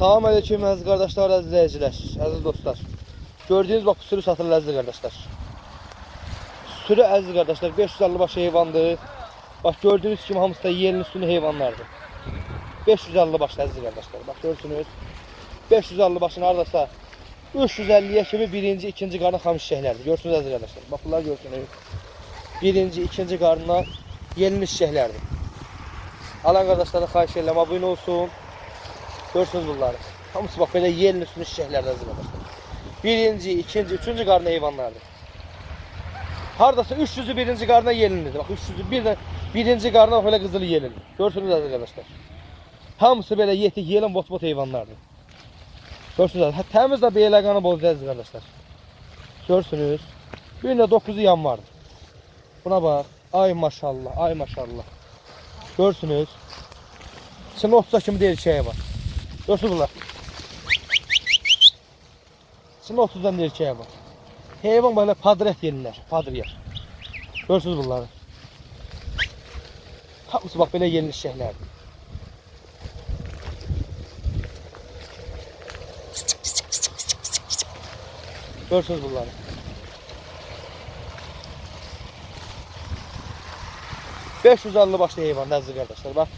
Salam aleyküm əziz qardaşlar, əziz izləyicilər, əziz dostlar. Gördüyünüz bax bu sürü satılır əziz qardaşlar. Sürü əziz qardaşlar 550 baş heyvandır. Bax gördüyünüz kimi hamısı da yerin üstünü heyvanlardır. 550 baş əziz qardaşlar. Bax görürsünüz. 550 başın hardasa 350-yə kimi birinci, ikinci qarnı xam şişəklərdir. Görürsünüz əziz qardaşlar. Bax bunlar görürsünüz. Birinci, ikinci qarnına yenilmiş şişəklərdir. Alan qardaşlara xahiş edirəm abunə olsun. Görürsünüz bunları. Hamısı bak böyle yerin üstünü çiçeklerden arkadaşlar. Birinci, ikinci, üçüncü karnı hayvanlardır. Hardasa 300'ü birinci karnına yelinirdi. Bak 300'ü bir de birinci karnına böyle kızılı yelindi. Görürsünüz arkadaşlar. Hamısı böyle yetik yelin bot bot hayvanlardır. Görürsünüz. Ha, temiz de bir kanı bol arkadaşlar. Görürsünüz. Birinde 9'u yan vardı. Buna bak. Ay maşallah, ay maşallah. Görürsünüz. Şimdi 30 kimi değil şey var. Dostlar. Şimdi 30'dan bir erkeğe bak. Heyvan böyle padret yenirler. Padre yer. Görsünüz bunları. Hamısı bak böyle yenilir şeyler. Görsünüz bunları. Beş yüz elli başlı heyvan nezli kardeşler bak.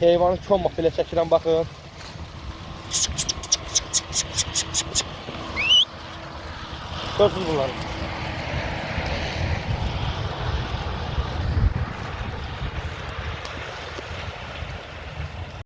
Heyvanı çoğun bak belə çəkirəm bakın. 400 bulalım.